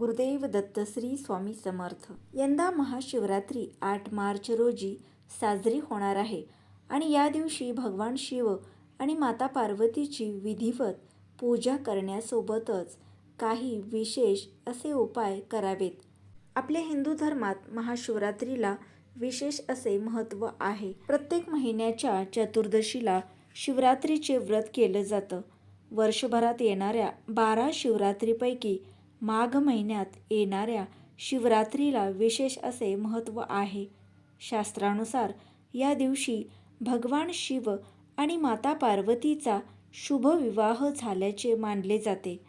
गुरुदेव दत्त श्री स्वामी समर्थ. यंदा महाशिवरात्री आठ मार्च रोजी साजरी होणार आहे आणि या दिवशी भगवान शिव आणि माता पार्वतीची विधिवत पूजा करण्यासोबतच काही विशेष असे उपाय करावेत. आपल्या हिंदू धर्मात महाशिवरात्रीला विशेष असे महत्त्व आहे. प्रत्येक महिन्याच्या चतुर्दशीला शिवरात्रीचे व्रत केलं जातं. वर्षभरात येणाऱ्या बारा शिवरात्रीपैकी माघ महिन्यात येणाऱ्या शिवरात्रीला विशेष असे महत्त्व आहे. शास्त्रानुसार या दिवशी भगवान शिव आणि माता पार्वतीचा शुभविवाह झाल्याचे मानले जाते.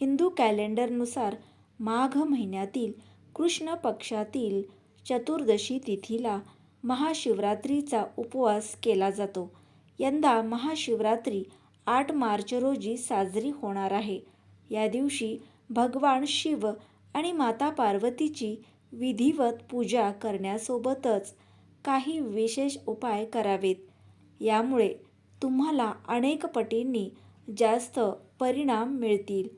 हिंदू कॅलेंडरनुसार माघ महिन्यातील कृष्ण पक्षातील चतुर्दशी तिथीला महाशिवरात्रीचा उपवास केला जातो. यंदा महाशिवरात्री आठ मार्च रोजी साजरी होणार आहे. या दिवशी भगवान शिव आणि माता पार्वतीची विधिवत पूजा करण्यासोबतच काही विशेष उपाय करावेत. यामुळे तुम्हाला अनेक पटींनी जास्त परिणाम मिळतील.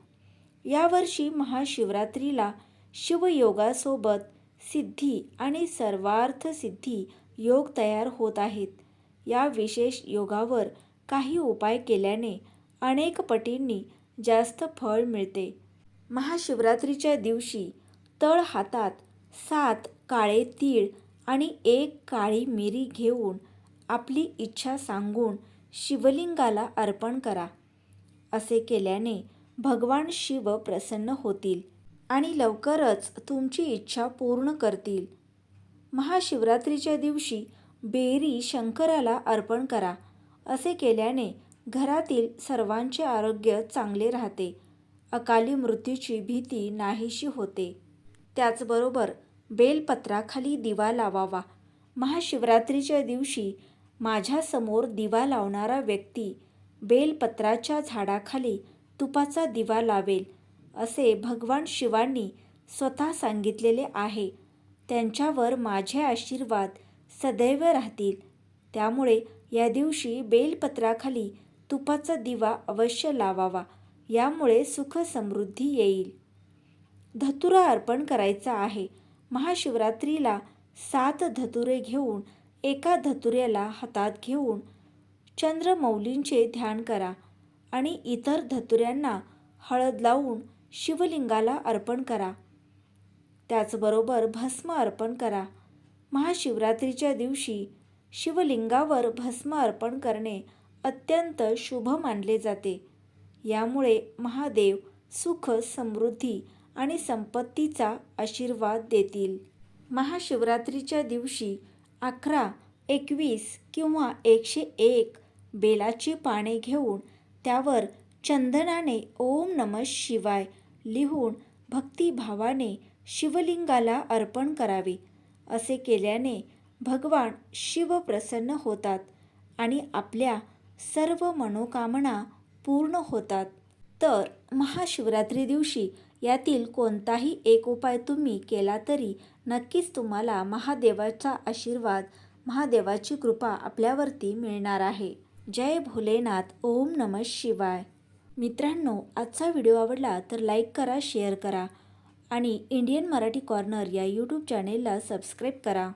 यावर्षी महाशिवरात्रीला शिवयोगासोबत सिद्धी आणि सर्वार्थ सिद्धी योग तयार होत आहेत. या विशेष योगावर काही उपाय केल्याने अनेक पटींनी जास्त फळ मिळते. महाशिवरात्रीच्या दिवशी तळ हातात सात काळे तीळ आणि एक काळी मिरी घेऊन आपली इच्छा सांगून शिवलिंगाला अर्पण करा. असे केल्याने भगवान शिव प्रसन्न होतील आणि लवकरच तुमची इच्छा पूर्ण करतील. महाशिवरात्रीच्या दिवशी बेरी शंकराला अर्पण करा. असे केल्याने घरातील सर्वांचे आरोग्य चांगले राहते. अकाली मृत्यूची भीती नाहीशी होते. त्याचबरोबर बेलपत्राखाली दिवा लावावा. महाशिवरात्रीच्या दिवशी माझ्यासमोर दिवा लावणारा व्यक्ती बेलपत्राच्या झाडाखाली तुपाचा दिवा लावेल असे भगवान शिवांनी स्वतः सांगितलेले आहे. त्यांच्यावर माझे आशीर्वाद सदैव राहतील. त्यामुळे या दिवशी बेलपत्राखाली तुपाचा दिवा अवश्य लावावा. यामुळे सुख समृद्धी येईल. धतुरा अर्पण करायचा आहे. महाशिवरात्रीला सात धतुरे घेऊन एका धतुऱ्याला हातात घेऊन चंद्रमौलींचे ध्यान करा आणि इतर धतुऱ्यांना हळद लावून शिवलिंगाला अर्पण करा. त्याचबरोबर भस्म अर्पण करा. महाशिवरात्रीच्या दिवशी शिवलिंगावर भस्म अर्पण करणे अत्यंत शुभ मानले जाते. यामुळे महादेव सुख समृद्धी आणि संपत्तीचा आशीर्वाद देतील. महाशिवरात्रीच्या दिवशी अकरा एकवीस किंवा एकशे एक बेलाची पाने घेऊन त्यावर चंदनाने ओम नम शिवाय लिहून भक्तिभावाने शिवलिंगाला अर्पण करावे. असे केल्याने भगवान शिव प्रसन्न होतात आणि आपल्या सर्व मनोकामना पूर्ण होतात. तर महाशिवरात्री दिवशी यातील कोणताही एक उपाय तुम्ही केला तरी नक्कीच तुम्हाला महादेवाचा आशीर्वाद महादेवाची कृपा आपल्यावरती मिळणार आहे. जय भोलेनाथ. ओम नम शिवाय. मित्रांनो आजचा व्हिडिओ आवडला तर लाईक करा शेअर करा आणि इंडियन मराठी कॉर्नर या यूट्यूब चॅनेलला सबस्क्राईब करा.